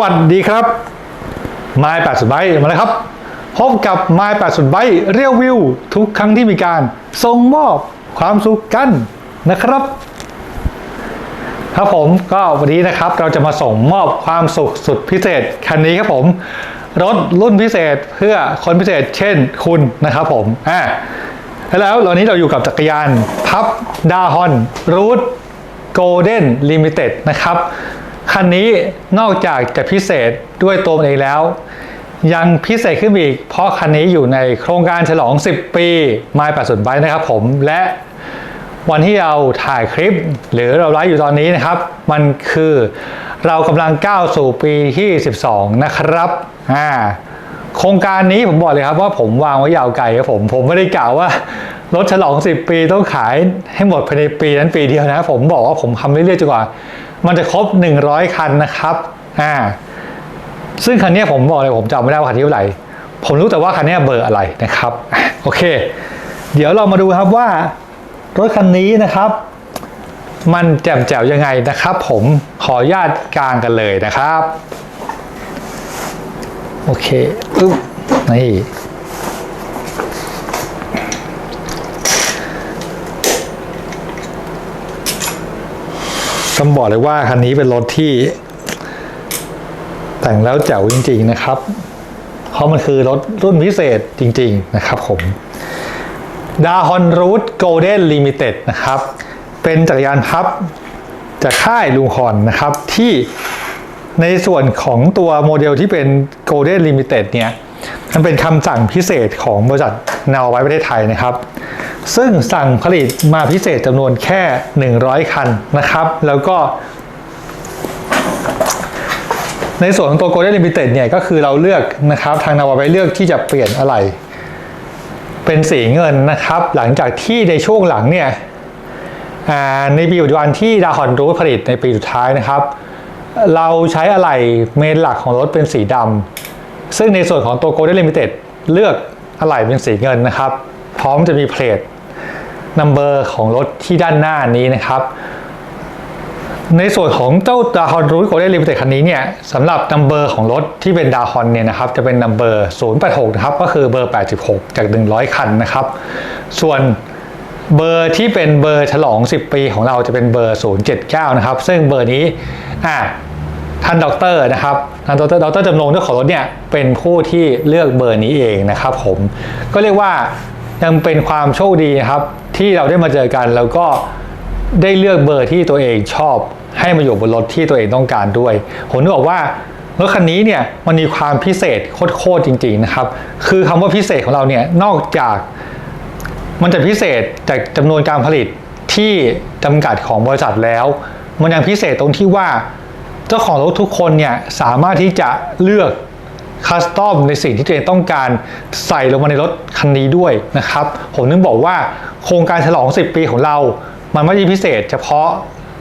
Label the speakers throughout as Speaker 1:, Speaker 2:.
Speaker 1: วัสดีครับไม้แปดสุดไบมาแล้วครับ พบกับไม้แปดสุดไบเรียววิวทุกครั้งที่มีการส่งมอบความสุขกันนะครับ ครับผมก็วันนี้นะครับเราจะมาส่งมอบความสุขสุดพิเศษคันนี้ครับผม รถรุ่นพิเศษเพื่อคนพิเศษเช่นคุณนะครับผมอ่าแล้วตอนนี้เราอยู่กับจักรยานพับดาฮอนรูทโกลเด้นลิมิเต็ดนะครับ คันนี้นอกจากจะพิเศษด้วยตัวมันเองแล้ว ยังพิเศษขึ้นอีก เพราะคันนี้อยู่ในโครงการฉลอง 10 ปีไมล์80ไบค์นะครับผมและวันที่เราถ่ายคลิปหรือเราไลฟ์อยู่ตอนนี้นะครับ มันคือเรากำลังก้าวสู่ปีที่ 12 นะครับอ่าโครงการนี้ผมบอกเลยครับว่าผมวางไว้ยาวไกลครับผม ผมไม่ได้กล่าวว่ารถฉลอง 10 ปีต้องขายให้หมดภายในปีนั้นปีเดียวนะ ผมบอกว่าผมทำเรื่อยๆจนกว่า มันจะครบ 100 คันนะครับอ่าซึ่งคันนี้ผมบอกเลยผมจำไม่ได้ว่าคันที่เท่าไหร่ ผมรู้แต่ว่าคันนี้เบอร์อะไรนะครับ โอเค เดี๋ยวเรามาดูครับว่ารถคันนี้นะครับ มันแจ่มแจ๋วยังไงนะครับ ผมขออนุญาตกลางกันเลยนะครับ โอเคอึ๊บนี่ ต้องบอกเลยว่าคันนี้เป็นรถที่ แต่งแล้วแจ๋วจริง ๆนะครับ เพราะมันคือรถรุ่นพิเศษจริง ๆ นะครับผมดาฮอนรูทโกลเด้นลิมิเต็ดนะครับ เป็นจักรยานพับจากค่ายลูคอนนะครับ ที่ในส่วนของตัวโมเดลที่เป็น Golden Limited เนี่ย มันเป็นคำสั่งพิเศษของบริษัทนาวไว้ประเทศไทยนะครับ ซึ่งสั่งผลิตมาพิเศษจำนวนแค่ 100 คันนะครับ แล้วก็ ในส่วนของตัว Golden Limited เนี่ยก็คือเราเลือกนะครับ ทางนาวาไว้เลือกที่จะเปลี่ยนอะไร เป็นสีเงินนะครับ หลังจากที่ในช่วงหลังเนี่ยในปีปัจจุบันที่ดาฮอนรูทผลิตในปีสุดท้ายนะครับ เราใช้อะไหล่เมนหลักของรถเป็นสีดำซึ่งในส่วนของตัว Golden Limited เลือกอะไหล่เป็นสีเงินนะครับ พร้อมจะมีเพลท นัมเบอร์ของรถที่ด้านหน้านี้นะครับ ในส่วนของเจ้าดาฮอนรูทโกลเด้นลิมิเต็ดคันนี้เนี่ยสำหรับนัมเบอร์ของรถที่เป็นดาฮอนเนี่ยนะครับจะเป็นนัมเบอร์086นะครับก็คือเบอร์ 86 จาก 100 คันนะครับ ส่วนเบอร์ที่เป็นเบอร์ฉลอง 10 ปีของเราจะเป็นเบอร์ 079 นะครับ ซึ่งเบอร์นี้อ่าท่านด็อกเตอร์นะครับท่านด็อกเตอรดอกเตอรจำลองเจ้าของรถเนี่ยเป็นผู้ที่เลือกเบอร์นี้เองนะครับผมก็เรียกว่ายังเป็นความโชคดีนะครับ ที่เราได้มาเจอกันแล้วก็ได้เลือกเบอร์ที่ตัวเองชอบ ให้มาอยู่บนรถที่ตัวเองต้องการด้วย ผมนึกบอกว่ารถคันนี้เนี่ยมันมีความพิเศษโคตรจริง ๆนะครับ คือคำว่าพิเศษของเราเนี่ยนอกจากมันจะพิเศษจากจำนวนการผลิตที่จำกัดของบริษัทแล้ว มันยังพิเศษตรงที่ว่า เจ้าของรถทุกคนเนี่ยสามารถที่จะเลือก คัสตอมในสิ่งที่ตัวเองต้องการใส่ลงมาในรถคันนี้ด้วยนะครับ ผมนึกบอกว่าโครงการฉลอง 10 ปีของเรา มันไม่ได้พิเศษ เฉพาะ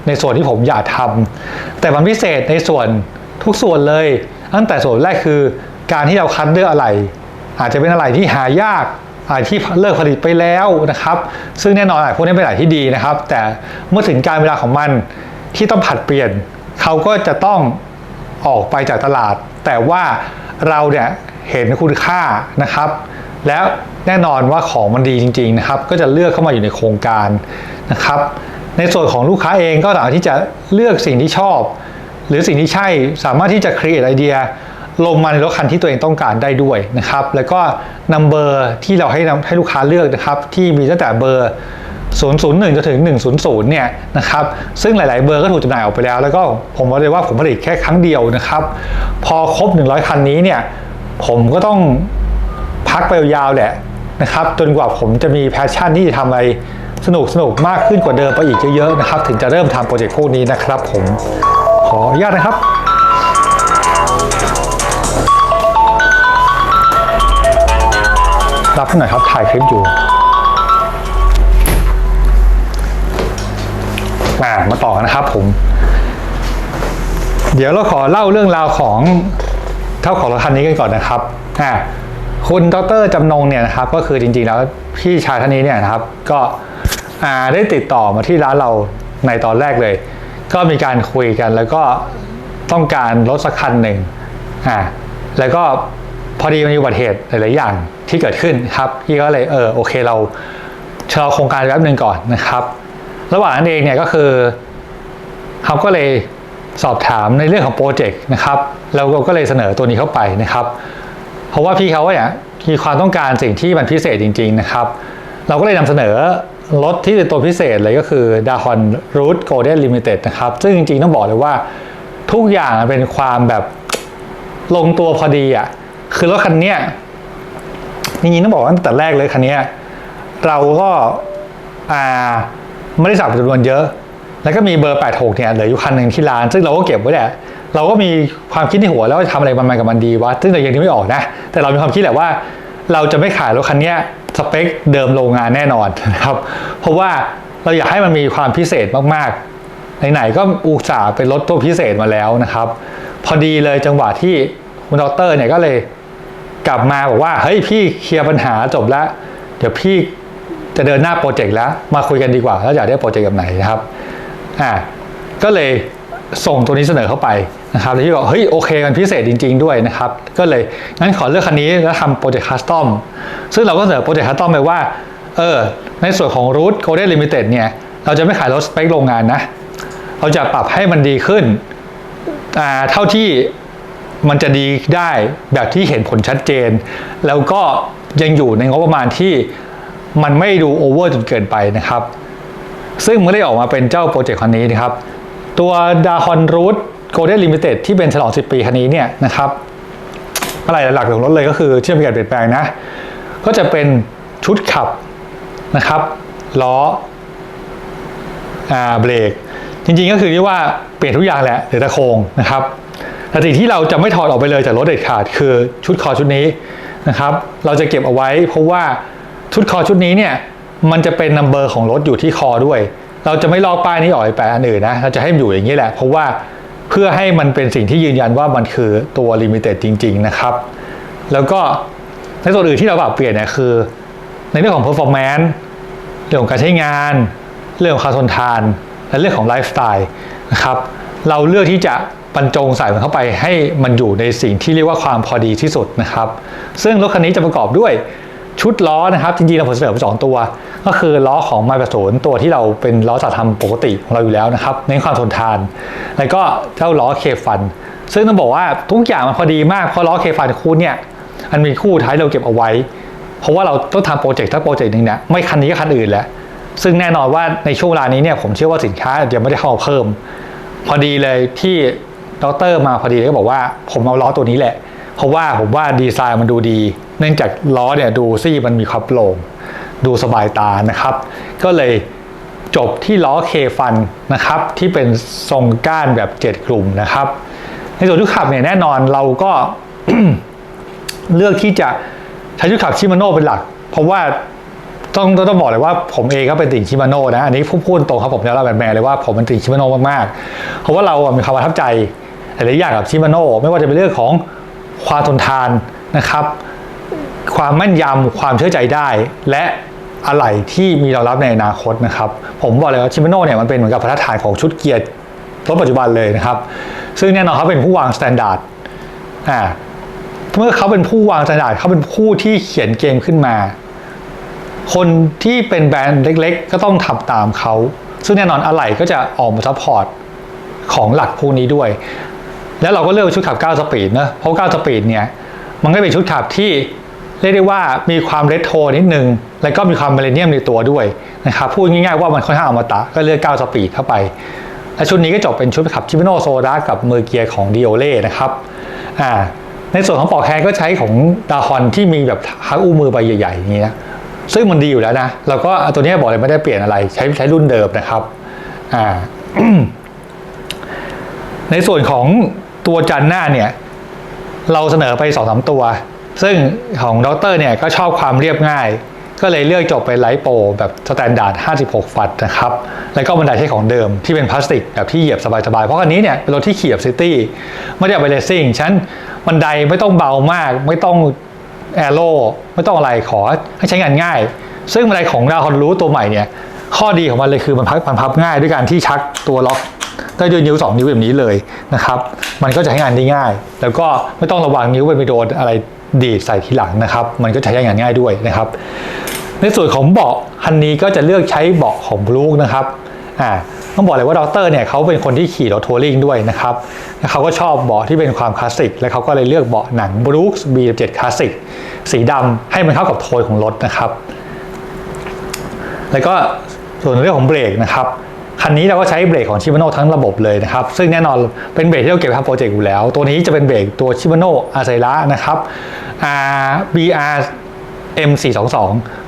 Speaker 1: ในส่วนที่ผมอยากทำแต่มันพิเศษในส่วนทุกส่วนเลย ตั้งแต่ส่วนแรกคือการที่เราคัดเลือกอะไร อาจจะเป็นอะไรที่หายากอะไรที่เลิกผลิตไปแล้วนะครับ ซึ่งแน่นอนอะไรพวกนี้เป็นอะไรที่ดีนะครับ แต่เมื่อถึงการเวลาของมันที่ต้องผัดเปลี่ยน เขาก็จะต้องออกไปจากตลาด แต่ว่า เราเนี่ยเห็นคุณค่านะครับ แล้วแน่นอนว่าของมันดีจริงๆนะครับ ก็จะเลือกเข้ามาอยู่ในโครงการนะครับ ในส่วนของลูกค้าเองก็สามารถที่จะเลือกสิ่งที่ชอบ หรือสิ่งที่ใช่สามารถที่จะ create ไอเดียลงมาในรถคันที่ตัวเองต้องการได้ด้วยนะครับ แล้วก็นัมเบอร์ที่เราให้ให้ลูกค้าเลือกนะครับ ที่มีตั้งแต่เบอร์ 001จนถึง 100 เนี่ยนะครับซึ่งหลาย ๆ เบอร์ก็ถูกจำหน่ายออกไปแล้ว แล้วก็ผมบอกเลยว่าผมผลิตแค่ครั้งเดียวนะครับ พอครบ 100 คันนี้เนี่ยผมก็ต้องพักไปยาวๆแหละนะครับจนกว่าผมจะมีแพชชั่นที่จะทำอะไรสนุกสนุกมากขึ้นกว่าเดิมไปอีกเยอะๆนะครับ ถึงจะเริ่มทำโปรเจกต์พวกนี้นะครับ ผมขออนุญาตนะครับรับหน่อยครับถ่ายคลิปอยู่ มามาต่อนะครับผม เดี๋ยวเราขอเล่าเรื่องราวของเท่าของรถคันนี้กันก่อนนะครับอ่าคุณดรจำนงเนี่ยนะครับก็คือจริงๆแล้วพี่ชายท่านนี้เนี่ยนะครับ ก็ได้ติดต่อมาที่ร้านเราในตอนแรกเลย ก็มีการคุยกันแล้วก็ต้องการรถสักคันหนึ่งอ่าแล้วก็พอดีมันมีอุบัติเหตุหลายๆอย่างที่เกิดขึ้นครับพี่ก็เลยเออโอเคเราชะลอโครงการแป๊บหนึ่งก่อนนะครับ ระหว่างนั้นเองเนี่ยก็คือเขาก็เลยสอบถามในเรื่องของโปรเจกต์นะครับแล้วเราก็เลยเสนอตัวนี้เข้าไปนะครับ เพราะว่าพี่เขาเนี่ยมีความต้องการสิ่งที่มันพิเศษจริง ๆนะครับ เราก็เลยนำเสนอรถที่เป็นตัวพิเศษเลยก็คือ Dahon Root Golden Limited นะครับ ซึ่งจริงๆต้องบอกเลยว่าทุกอย่างเป็นความแบบลงตัวพอดีอะคือรถคันเนี้ยจริงๆต้องบอกว่าตั้งแต่แรกเลยคันเนี้ยเราก็อ่า ไม่ได้สั่งจำนวนเยอะ แล้วก็มีเบอร์ 86เนี่ยเหลืออยู่คันหนึ่งที่ร้าน ซึ่งเราก็เก็บไว้แหละเราก็มีความคิดในหัวแล้วว่าจะทำอะไรมันกับมันดีวะซึ่งเรายังนึกไม่ออกนะ แต่เรามีความคิดแหละว่า เราจะไม่ขายรถคันนี้สเปคเดิมโรงงานแน่นอนนะครับเพราะว่าเราอยากให้มันมีความพิเศษมากๆไหนๆก็อุตส่าห์เป็นรถตัวพิเศษมาแล้วนะครับ พอดีเลยจังหวะที่คุณดอกเตอร์เนี่ยก็เลยกลับมาบอกว่าเฮ้ยพี่เคลียร์ปัญหาจบแล้ว เดี๋ยวพี่ จะเดินหน้าโปรเจกต์แล้วมาคุยกันดีกว่าแล้วอยากได้โปรเจกต์แบบไหนนะครับอ่าก็เลยส่งตัวนี้เสนอเข้าไปนะครับแล้วพี่บอกเฮ้ยโอเคมันพิเศษจริง ๆ ด้วยนะครับ ก็เลยงั้นขอเลือกคันนี้แล้วทำโปรเจกต์คัสตอมซึ่งเราก็เสนอโปรเจกต์คัสตอมไปว่าเออในส่วนของ Root Golden Limited เนี่ยเราจะไม่ขายรถสเปคโรงงานนะ เราจะปรับให้มันดีขึ้นอ่าเท่าที่มันจะดีได้แบบที่เห็นผลชัดเจน แล้วก็ยังอยู่ในงบประมาณที่ มันไม่ดูโอเวอร์จนเกินไปนะครับ ซึ่งมันได้ออกมาเป็นเจ้าโปรเจกต์คันนี้นะครับ ตัว Dahon Root Golden Limited ที่เป็นฉลอง 10 ปีคันนี้เนี่ยนะครับอะไรหลักๆของรถเลยก็คือที่มีการเปลี่ยนแปลงนะ ก็จะเป็นชุดขับนะครับล้ออ่าเบรกจริงๆก็คือที่ว่าเปลี่ยนทุกอย่างแหละเหลือแต่โครงนะครับแต่สิ่งที่เราจะไม่ถอดออกไปเลยจากรถเด็ดขาดคือชุดคอชุดนี้นะครับ เราจะเก็บเอาไว้เพราะว่า ชุดคอชุดนี้เนี่ยมันจะเป็นนัมเบอร์ของรถอยู่ที่คอด้วย เราจะไม่ลอกป้ายนี้ออกไปแปะอันอื่นนะเราจะให้มันอยู่อย่างนี้แหละ เพราะว่าเพื่อให้มันเป็นสิ่งที่ยืนยันว่ามันคือตัวลิมิเต็ดจริง ๆ นะครับ แล้วก็ในส่วนอื่นที่เราปรับเปลี่ยนเนี่ยคือ ในเรื่องของ performance เรื่องของการใช้งาน เรื่องของควาทนทาน และเรื่องของไลฟ์สไตล์นะครับเราเลือกที่จะบรรจงใส่มันเข้าไปให้มันอยู่ในสิ่งที่เรียกว่าความพอดีที่สุดนะครับ ซึ่งรถคันนี้จะประกอบด้วย ชุดล้อนะครับ จริงๆเราผมเสนอไปสองตัว ก็คือล้อของมาแบบศูนย์ตัวที่เราเป็นล้อจัดทำปกติของเราอยู่แล้วนะครับเน้นความทนทาน แล้วก็เจ้าล้อเคฟัน ซึ่งต้องบอกว่าทุกอย่างมันพอดีมากเพราะล้อเคฟันคู่เนี่ยมันมีคู่ท้ายเราเก็บเอาไว้ เพราะว่าเราต้องทำโปรเจกต์ถ้าโปรเจกต์หนึ่งเนี่ยไม่คันนี้ก็คันอื่นแหละซึ่งแน่นอนว่าในช่วงเวลานี้เนี่ยผมเชื่อว่าสินค้ายังไม่ได้เข้าเพิ่ม พอดีเลยที่ดรมาพอดีเลยก็บอกว่าผมเอาล้อตัวนี้แหละ เพราะว่าผมว่าดีไซน์มันดูดี เนื่องจากล้อเนี่ยดูซี่มันมีความโปร่งดูสบายตานะครับ ก็เลยจบที่ล้อเคฟันนะครับ ที่เป็นทรงก้านแบบ 7 กลุ่มนะครับ ในส่วนชุดขับเนี่ยแน่นอนเราก็เลือกที่จะใช้ชุดขับชิมาโน่เป็นหลัก เพราะว่าต้องต้องบอกเลยว่าผมเองก็เป็นติ่งชิมาโน่นะ อันนี้พูดพูดตรงครับผมจะเล่าแบบแมนเลยว่าผมเป็นติ่งชิมาโน่มากๆ เพราะว่าเราอะมีความประทับใจหลายอย่างกับชิมาโน่ไม่ว่าจะเป็นเรื่องของความทนทานนะครับ ความแม่นยำความเชื่อใจได้ และอะไหล่ที่มีรองรับในอนาคตนะครับ ผมบอกเลยว่าชิมาโน่เนี่ยมันเป็นเหมือนกับพัฒฐานของชุดเกียร์รถปัจจุบันเลยนะครับ ซึ่งแน่นอนเขาเป็นผู้วางมาตรฐานอ่าเมื่อเขาเป็นผู้วางสแตนดาร์ดเขาเป็นผู้ที่เขียนเกมขึ้นมา คนที่เป็นแบรนด์เล็ก ๆ ก็ต้องทำตามเขา ซึ่งแน่นอนอะไหล่ก็จะออกมาซัพพอร์ตของหลักพวกนี้ด้วย แล้วเราก็เลือกชุดขับ 9 สปีดนะเพราะ 9 สปีดเนี่ยมันก็เป็นชุดขับที่ รียกได้ว่ามีความเรโทรนิดนึง แล้วก็มีความมิเลเนียมในตัวด้วยนะครับพูดง่ายๆว่ามันค่อนข้างอมตะก็เลือก9สปีดเข้าไป และชุดนี้ก็จบเป็นชุดขับชิมิโนโซดากับมือเกียร์ของดิโอเล่นะครับอ่าในส่วนของปอกแฮก็ใช้ของดาฮอนที่มีแบบฮักอู้มือใบใหญ่ๆอย่างนี้นะซึ่งมันดีอยู่แล้วนะเราก็ตัวนี้บอกเลยไม่ได้เปลี่ยนอะไร ใช้ใช้รุ่นเดิมนะครับอ่าในส่วนของตัวจันหน้าเนี่ย เราเสนอไปสองสามตัว ซึ่งของด็อกเตอร์เนี่ยก็ชอบความเรียบง่าย ก็เลยเลือกจบเป็นไลท์โปรแบบสแตนดาร์ด 56 ฟัตนะครับ แล้วก็บันไดใช้ของเดิมที่เป็นพลาสติกแบบที่เหยียบสบายๆ เพราะคันนี้เนี่ยเป็นรถที่ขี่แบบซิตี้ไม่ได้เอาไปเลสซิ่งฉันบันไดไม่ต้องเบามาก ไม่ต้องแอโร่ไม่ต้องอะไรขอให้ใช้งานง่าย ซึ่งบันไดของดาวคอนรู้ตัวใหม่เนี่ยข้อดีของมันเลยคือมันพับมันพับง่ายด้วยการที่ชักตัวล็อกได้ด้วยนิ้ว 2 นิ้วแบบนี้เลยนะครับ มันก็จะใช้งานได้ง่าย แล้วก็ไม่ต้องระวังนิ้วไปโดนอะไร ดีดใส่ทีหลังนะครับ มันก็ใช้งานง่ายด้วยนะครับ ในส่วนของเบาะคันนี้ก็จะเลือกใช้เบาะของบลูกนะครับอ่าต้องบอกเลยว่าดอเตอร์เนี่ยเขาเป็นคนที่ขี่รถทัวริงด้วยนะครับเขาก็ชอบเบาะที่เป็นความคลาสสิก และเขาก็เลยเลือกเบาะหนังบรู k บีเจ็ดคลาสสิกสีดำให้มันเข้ากับโทนของรถนะครับ แล้วก็ส่วนเรื่องของเบรกนะครับ คันนี้เราก็ใช้เบรกของชิม a โนทั้งระบบเลยนะครับ ซึ่งแน่นอนเป็นเบรกที่เราเก็บทำโปรเจกต์อยู่แล้ว ตัวนี้จะเป็นเบรกตัวชิม a โนอาไซระนะครับ R BR M422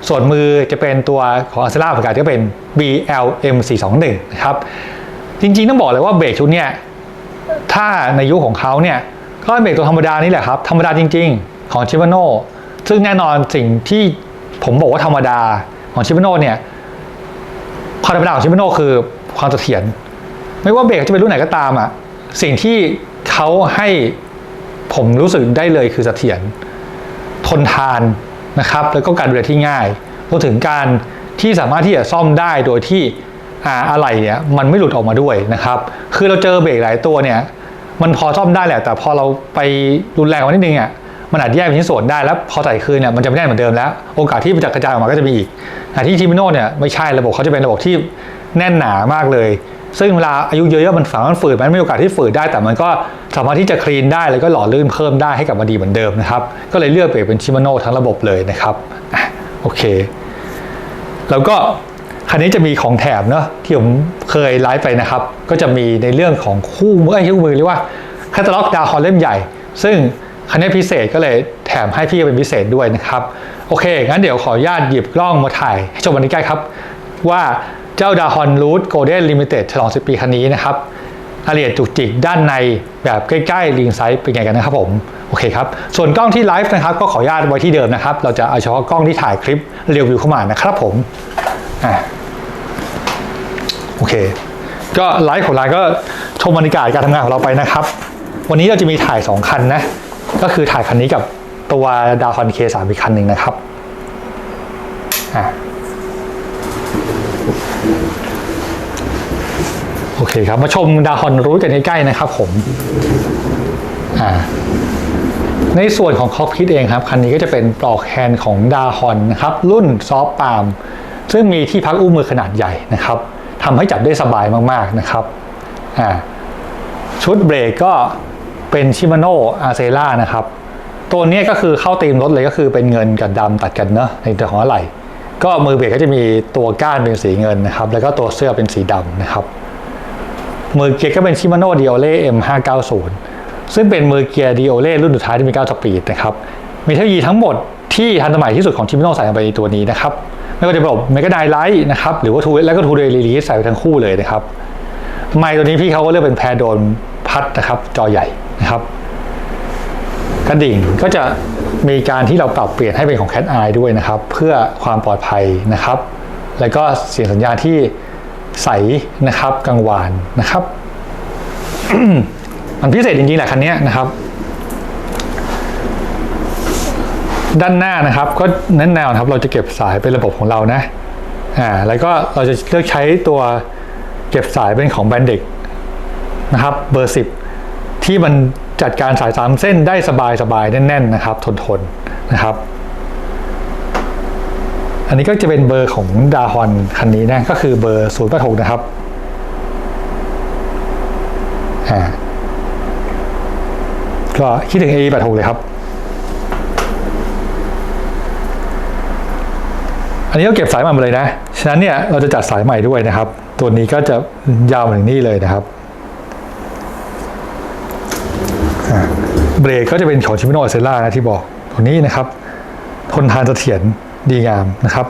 Speaker 1: ส่วนมือจะเป็นตัวของอาเซล่าเหมือนกันก็เป็น BL M421 นะครับ จริงๆต้องบอกเลยว่าเบรกชุดเนี้ยถ้าในยุคของเขาเนี่ยก็เป็นเบรกตัวธรรมดานี่แหละครับ ธรรมดาจริงๆ ของชิ m a โนซึ่งแน่นอนสิ่งที่ผมบอกว่าธรรมดาของชิ m a โนเนี่ยความธรรมดาของชิ m a โนคือ ความเสถียรไม่ว่าเบรกจะเป็นรุ่นไหนก็ตามอะสิ่งที่เขาให้ผมรู้สึกได้เลยคือเสถียรทนทานนะครับ แล้วก็การดูแลที่ง่ายรวมถึงการที่สามารถที่จะซ่อมได้โดยที่อ่าอะไรเนี่ยมันไม่หลุดออกมาด้วยนะครับ คือเราเจอเบรกหลายตัวเนี่ยมันพอซ่อมได้แหละ แต่พอเราไปรุนแรงกว่านิดนึงอะมันอาจแยกเป็นชิ้นส่วนได้แล้วพอใส่คืนเนี่ยมันจะไม่ได้เหมือนเดิมแล้ว โอกาสที่มันจะกระจายออกมาก็จะมีอีกแต่ที่ชิมิโน่เนี่ยไม่ใช่ระบบเขาจะเป็นระบบที่ แน่นหนามากเลย ซึ่งเวลาอายุเยอะๆมันฝังมันฝืดมันไม่มีโอกาสที่ฝืดได้ แต่มันก็สามารถที่จะคลีนได้แล้วก็หล่อลื่นเพิ่มได้ให้กลับมาดีเหมือนเดิมนะครับ ก็เลยเลือกเปลี่ยนเป็นชิม a โน่ทั้งระบบเลยนะครับโอเค แล้วก็คันนี้จะมีของแถมเนาะที่ผมเคยไลฟ์ไปนะครับ ก็จะมีในเรื่องของคู่มือไอ้คู่มือเรียกว่าแคตตาล็อกดาวฮอลเล่มใหญ่ ซึ่งคันนี้พิเศษก็เลยแถมให้พี่เป็นพิเศษด้วยนะครับ โอเค งั้นเดี๋ยวขออนุญาตหยิบกล้องมาถ่ายให้ชมกันใกล้ครับ ว่า เจ้าดาฮอนรูทโกลเด้นลิมิเต็ดฉลอง10ปีคันนี้นะครับรายละเอียดจุกจิกด้านในแบบใกล้ๆลิงไซส์เป็นไงกันนะครับผมโอเคครับ ส่วนกล้องที่ไลฟ์นะครับก็ขออนุญาตไว้ที่เดิมนะครับ เราจะเอาเฉพาะกล้องที่ถ่ายคลิปเรีวิวเข้ามานะครับผมอะโอเค ก็ไลฟ์ของเราก็ชมบรรยากาศการทำงานของเราไปนะครับ วันนี้เราจะมีถ่าย 2 คันนะ ก็คือถ่ายคันนี้กับตัวดาวคอนเคสามอีกคันหนึ่งนะครับอะ โอเคครับ มาชมดาฮอนรู้กันใกล้ๆนะครับผมอ่าในส่วนของคอกพิทเองครับ คันนี้ก็จะเป็นปลอกแฮนด์ของดาฮอนนะครับ รุ่นซอฟปาล์มซึ่งมีที่พักอุ้มมือขนาดใหญ่นะครับทำให้จับได้สบายมากๆนะครับอ่าชุดเบรกก็เป็นชิมาโน่อาเซล่านะครับ ตัวนี้ก็คือเข้าตีมรถเลยก็คือเป็นเงินกับดำตัดกันเนอะในตัวของอะไหล่ก็มือเบรกก็จะมีตัวก้านเป็นสีเงินนะครับ แล้วก็ตัวเสื้อเป็นสีดำนะครับ มือเกียร์ก็เป็นชิมาโน่ดิโอเล่ M590 ซึ่งเป็นมือเกียร์ดิโอเล่รุ่นสุดท้ายที่มี 9 สปีดนะครับ มีเทคโนโลยีทั้งหมดที่ทันสมัยที่สุดของชิมาโน่ใส่ลงไปในตัวนี้นะครับ ไม่ว่าจะเป็นระบบเมกาไดไลท์นะครับ หรือว่าทูแล้วก็ทูเดย์รีลีสใส่ไปทั้งคู่เลยนะครับ ไมค์ตัวนี้พี่เขาก็เลือกเป็นแพรโดนพัดนะครับ จอใหญ่นะครับกระดิ่งก็จะมีการที่เราปรับเปลี่ยนให้เป็นของ Cat Eye ด้วยนะครับ เพื่อความปลอดภัยนะครับ แล้วก็เสียงสัญญาณที่ ใสนะครับกังวานนะครับ มันพิเศษจริงๆแหละคันนี้นะครับ ด้านหน้านะครับก็แน่นแนวครับเราจะเก็บสายเป็นระบบของเรานะอ่าแล้วก็เราจะเลือกใช้ตัวเก็บสายเป็นของแบนเด็กนะครับเบอร์ 10 ที่มันจัดการสายสามเส้นได้สบายๆแน่นๆนะครับ ทนๆนะครับ อันนี้ก็จะเป็นเบอร์ของดาฮอนคันนี้นะ ก็คือเบอร์0ูนย์แปดหกนะครับอ่าก็คิดถึง a 8 6เลยครับ อันนี้ก็เก็บสายใหม่มาเลยนะ ฉะนั้นเนี่ยเราจะจัดสายใหม่ด้วยนะครับ ตัวนี้ก็จะยาวมาถึงนี่เลยนะครับ เบรกก็จะเป็นของชิมิโนเซล่านะที่บอก ตัวนี้นะครับ ทนทานเสถียร ดีงามนะครับ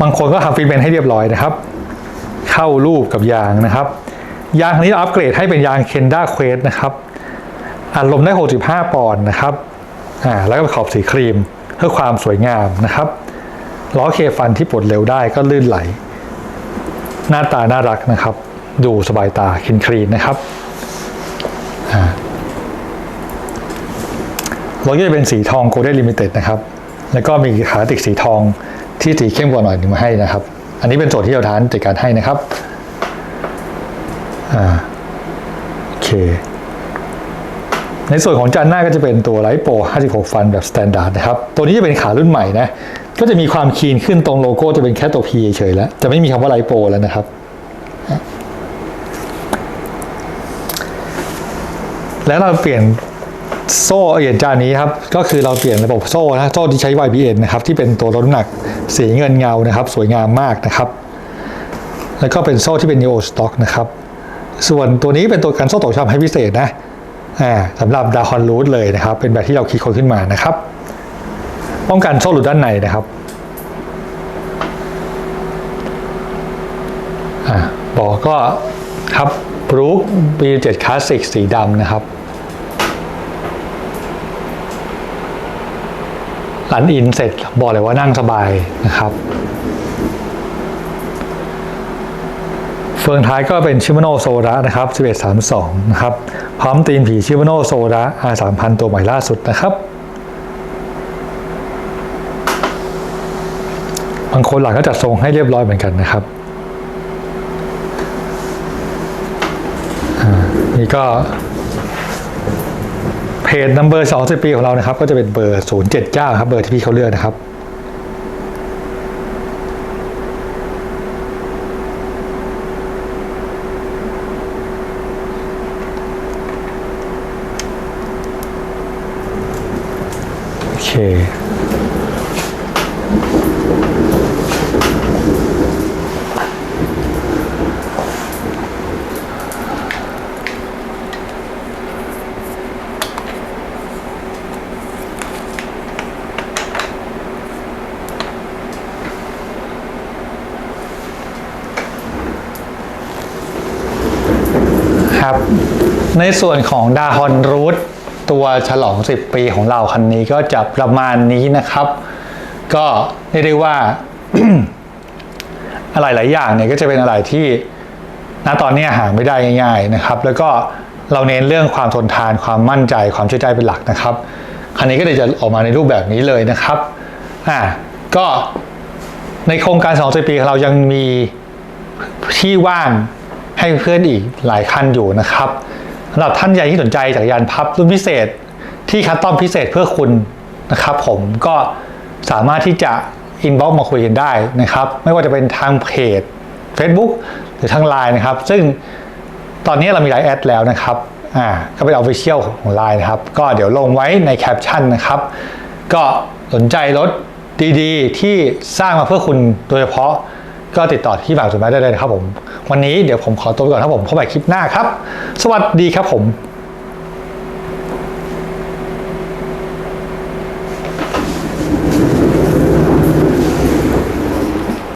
Speaker 1: บางคนก็ทำฟีดแบนให้เรียบร้อยนะครับ เข้ารูปกับยางนะครับ ยางคันนี้เราอัปเกรดให้เป็นยางเคนด้าเควสนะครับอัดลมได้ 65 ปอนด์นะครับอ่าแล้วก็ขอบสีครีมเพื่อความสวยงามนะครับล้อเคฟันที่ปลดเร็วได้ก็ลื่นไหล หน้าตาน่ารักนะครับ ดูสบายตาคินคลีนนะครับอ่ารถก็จะเป็นสีทอง Golden Limited นะครับ แล้วก็มีขาติกสีทองที่สีเข้มกว่าหน่อยหนึงมาให้นะครับ อันนี้เป็นส่วนที่เราทานจัดการให้นะครับอ่าโอเค ในส่วนของจานหน้าก็จะเป็นตัวไลโป56 ฟันแบบสแตนดาร์ดนะครับ ตัวนี้จะเป็นขารุ่นใหม่นะ ก็จะมีความคีนขึ้นตรงโลโก้จะเป็นแค่ตัว P เฉยๆแล้ว จะไม่มีคำว่าไลโปแล้วนะครับแล้วเราเปลี่ยน โซ่เหรียญจานนี้ครับก็คือเราเปลี่ยนระบบโซ่นะโซ่ที่ใช้ YBN นะครับที่เป็นตัวลดน้ำหนักสีเงินเงานะครับ สวยงามมากนะครับ แล้วก็เป็นโซ่ที่เป็น Neo Stock นะครับ ส่วนตัวนี้เป็นตัวกันโซ่ตกช้ำให้พิเศษนะอ่าสำหรับดาคอนรูทเลยนะครับ เป็นแบบที่เราคิดค้นขึ้นมานะครับ ป้องกันโซ่หลุดด้านในนะครับอ่าบอกก็ครับบรูค B7 คลาสสิกสีดำนะครับ หลันอินเสร็จบอกเลยว่านั่งสบายนะครับ เฟืองท้ายก็เป็นชิมโนโซระนะครับ 1132 นะครับ พร้อมตีนผีชิมโนโซระ R3000 ตัวใหม่ล่าสุดนะครับ บางคนหลังก็จัดทรงให้เรียบร้อยเหมือนกันนะครับอ่านี่ก็ เพจนัมเบอร์20ปีของเรานะครับ ก็จะเป็นเบอร์ศูนย์เจ็ดเก้าครับ เบอร์ที่พี่เขาเลือกนะครับโอเค ในส่วนของดาฮอนรูทตัวฉลอง 10 ปีของเราคันนี้ก็จะประมาณนี้นะครับ ก็เรียกได้ว่า อะไรหลายอย่างเนี่ยก็จะเป็นอะไรที่ณตอนนี้หาไม่ได้ง่าย ๆนะครับ แล้วก็เราเน้นเรื่องความทนทานความมั่นใจความเชื่อใจเป็นหลักนะครับ คันนี้ก็เลยจะออกมาในรูปแบบนี้เลยนะครับอ่าก็ในโครงการ2ปีเรายังมีที่ว่างให้เพื่อนอีกหลายคันอยู่นะครับำหรับท่านใดที่สนใจจักรยานพับรุ่นพิเศษที่คัสตอมพิเศษเพื่อคุณนะครับ ผมก็สามารถที่จะอินบ็อกมาคุยกันได้นะครับ ไม่ว่าจะเป็นทางเพจ Facebook หรือทางไลน์นะครับ ซึ่งตอนนี้เรามีไลน์แอดแล้วนะครับอ่าก็เป็นออฟฟิเชียลของไลน์นะครับ ก็เดี๋ยวลงไว้ในแคปชั่นนะครับ ก็สนใจรถดีๆ ที่สร้างมาเพื่อคุณโดยเฉพาะ ก็ติดต่อที่ฝากสุดมาได้เลยนะครับผม วันนี้เดี๋ยวผมขอตัวไปก่อนครับผมพบกันใหม่คลิปหน้าครับ สวัสดีครับผม